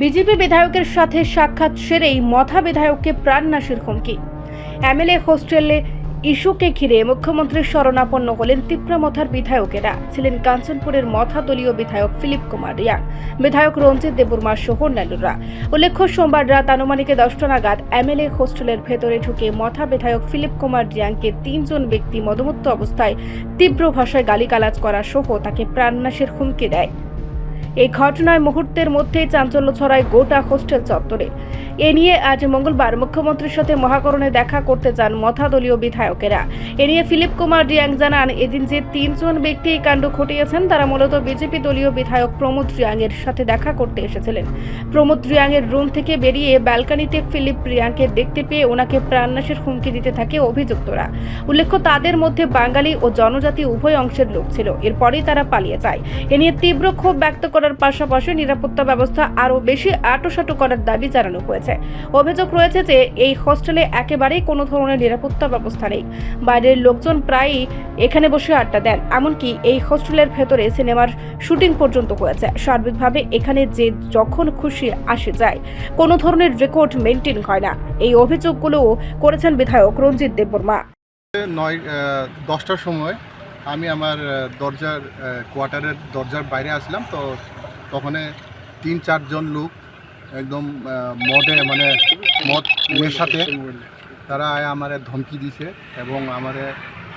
BJP বিধায়কের সাথে সাক্ষাৎ সেরেই মথা বিধায়ককে প্রাণনাশের হুমকি। এমএলএ হোস্টেলে ইস্যুকে ঘিরে মুখ্যমন্ত্রীর শরণাপন্ন হলেন তিপ্রামথার বিধায়কেরা। ছিলেন কাঞ্চনপুরের মথা দলীয় বিধায়ক ফিলিপ কুমার রিয়াং, বিধায়ক রঞ্জিত দেববর্মা সহ অন্যান্যরা। উল্লেখ্য, সোমবার রাত আনুমানিকে দশটা নাগাদ এমএলএ হোস্টেলের ভেতরে ঢুকে মথা বিধায়ক ফিলিপ কুমার রিয়াংকে তিনজন ব্যক্তি মদমুক্ত অবস্থায় তীব্র ভাষায় গালিগালাজ করা সহ তাকে প্রাণনাশের হুমকি দেয়। এই ঘটনায় মুহূর্তের মধ্যেই চাঞ্চল্য ছড়ায় গোটা হোস্টেল চত্বরে। এ নিয়ে আজ মঙ্গলবার মুখ্যমন্ত্রীর সাথে মহাকরণে দেখা করতে যান মথা দলীয় বিধায়কেরা। এ নিয়ে ফিলিপ কুমার রিয়াং জানান, এদিন যে তিনজন ব্যক্তি এই কাণ্ড ঘটিয়েছেন, তারা মূলত বিজেপি দলীয় বিধায়ক প্রমোদ রিয়াংয়ের সাথে দেখা করতে এসেছিলেন। প্রমোদ রিয়াংয়ের রুম থেকে বেরিয়ে ব্যালকানিতে ফিলিপ রিয়াংকে দেখতে পেয়ে ওনাকে প্রাণনাশের হুমকি দিতে থাকে অভিযুক্তরা। উল্লেখ্য, তাদের মধ্যে বাঙালি ও জনজাতি উভয় অংশের লোক ছিল। এরপরেই তারা পালিয়ে যায়। এ নিয়ে তীব্র ক্ষোভ ব্যক্ত করার পাশাপাশি নিরাপত্তা ব্যবস্থা আরও বেশি আটোসাটো করার দাবি জানানো হয়েছে। অভিযোগ রয়েছে যে, এই হোস্টেলে একেবারেই কোনো ধরনের নিরাপত্তা ব্যবস্থা নেই। বাইরের লোকজন প্রায়ই এখানে বসে আড্ডা দেন, এমনকি এই হোস্টেলের ভেতরে সিনেমার শুটিং পর্যন্ত হয়েছে। সার্বিকভাবে এখানে যে যখন খুশি আসে যায়, কোনো ধরনের রেকর্ড মেনটেন হয় না। এই অভিযোগগুলোও করেছেন বিধায়ক রঞ্জিত দেববর্মা। নয় দশটার সময় আমি আমার দরজার কোয়ার্টারের দরজার বাইরে আসলাম তো তখন তিন চারজন লোক একদম মদে মানে মদ নেশাতে তারা আমার ধমকি দিছে এবং আমার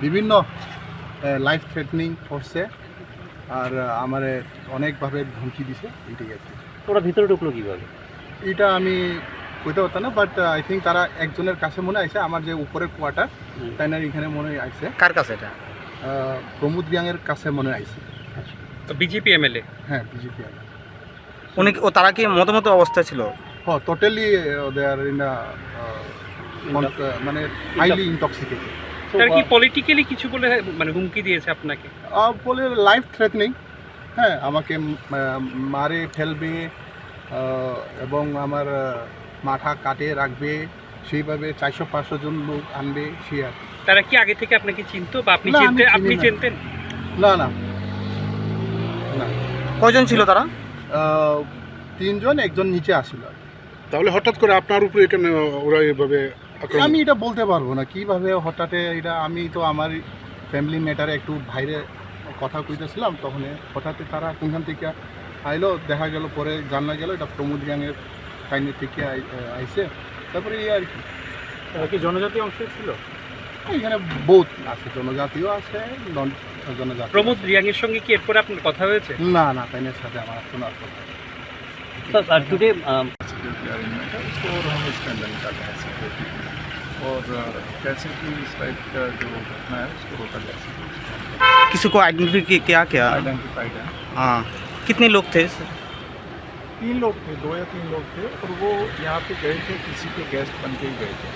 বিভিন্ন লাইফ থ্রেটনিং করছে আর আমার অনেকভাবে ধমকি দিছে এইটাই আর কি। ওরা ভিতরে ঢুকলো কীভাবে? এটা আমি কইতে পারতাম না বাট আই থিঙ্ক তারা একজনের কাছে মনে আছে আমার যে উপরের কোয়ার্টার তাইনার এখানে মনে আছে কার কাছে এটা? প্রমোদ রিয়াংয়ের কাছে মনে আইছে। BJP MLA? হ্যাঁ বিজেপি উনি ও তারা কি মতামত অবস্থায় ছিল? হ টোটালি দে আর ইন মানে হাইলি ইনটক্সিকেটেড তারা কি পলিটিক্যালি কিছু বলে মানে হুমকি দিয়েছে আপনাকে? বলে লাইফ থ্রেটনিং হ্যাঁ আমাকে মারে ফেলবে এবং আমার মাথা কাটে রাখবে সেইভাবে চারশো পাঁচশো জন লোক আনবে সে আর কি। তারা কি আগে থেকে আপনাকে চিনতো বা আপনি চিনতেন আপনি চিনতেন? না না। না। কজন ছিল তারা? তিনজন একজন নিচে কি। তাহলে হঠাৎ করে আপনার উপরে কেন ওরা এভাবে আমি এটা বলতে পারব না। কীভাবে হঠাৎ এটা আমি তো আমার ফ্যামিলি ম্যাটারে একটু বাইরে কথা কইতেছিলাম তখন হঠাৎ তারা কোনখান থেকে আইলো দেখা গেল পরে জানা গেল এটা প্রমোদ গ্যাংয়ের কাহিনী থেকে আইসে তারপরে এই আর কি। তারা কি জনজাতি অংশ ছিল? এখানে বহুত আছে জনজাতিও আছে নন জনজাতি প্রমোদ রিয়াংয়ের সঙ্গে কি এরপরে আপনার কথা হয়েছে না না তাইনের সাথে আমার কোনো আর কথা নেই। স্যার টুডে सिक्योरिटी अरेंजमेंट है उसको और हम स्ट्रेंथन कर रहे हैं सिक्योरिटी और अ, कैसे कि इस टाइप का जो घटना है उसको रोका जा सके किसी को आइडेंटिफाई किया क्या आइडेंटिफाइड है हाँ कितने लोग थे तीन लोग थे दो या तीन लोग थे और वो यहाँ पे गए थे किसी के गेस्ट बन के ही गए थे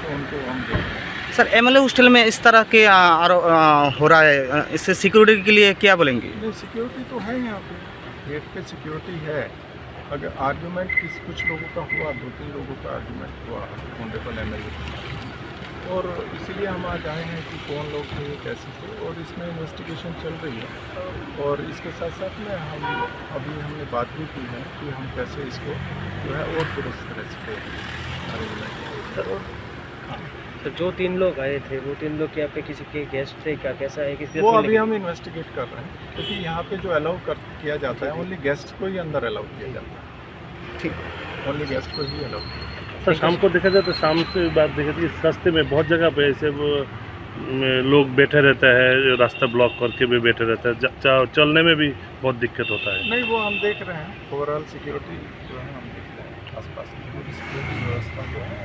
तो उनको हम देख रहे हैं सर एमएलए हॉस्टल में इस तरह के आ, आ, हो रहा है इससे सिक्योरिटी के लिए क्या बोलेंगे? सिक्योरिटी तो है यहाँ पे। गेट पे सिक्योरिटी है। अगर आर्गूमेंट किस कुछ लोगों का हुआ दो तीन लोगों का आर्गूमेंट हुआ ऑनरेबल एम और इसीलिए हम आज आए हैं कि कौन लोग थे कैसे थे और इसमें इन्वेस्टिगेशन चल रही है। और इसके साथ साथ में हम अभी हमने बात भी की है कि हम कैसे इसको जो है और दुरुस्त तरह से और तो जो तीन लोग आए थे वो तीन लोग यहाँ पे किसी के गेस्ट थे क्या? कैसा है? किसी वो अभी हम इन्वेस्टिगेट कर रहे हैं क्योंकि तो यहाँ पे जो अलाउ कर किया जाता है ओनली गेस्ट को ही अंदर अलाउ किया जाता है। ठीक। ओनली गेस्ट को ही अलाउ सर शाम को देखा जाए तो शाम से बात देखा जाए इस रास्ते में बहुत जगह पे ऐसे वो लोग बैठे रहते हैं रास्ता ब्लॉक करके भी बैठे रहते हैं। चलने में भी बहुत दिक्कत होता है। नहीं वो हम देख रहे हैं। ओवरऑल सिक्योरिटी जो है हम देख रहे हैं। आसपास की पूरी सिक्योरिटी व्यवस्था जो है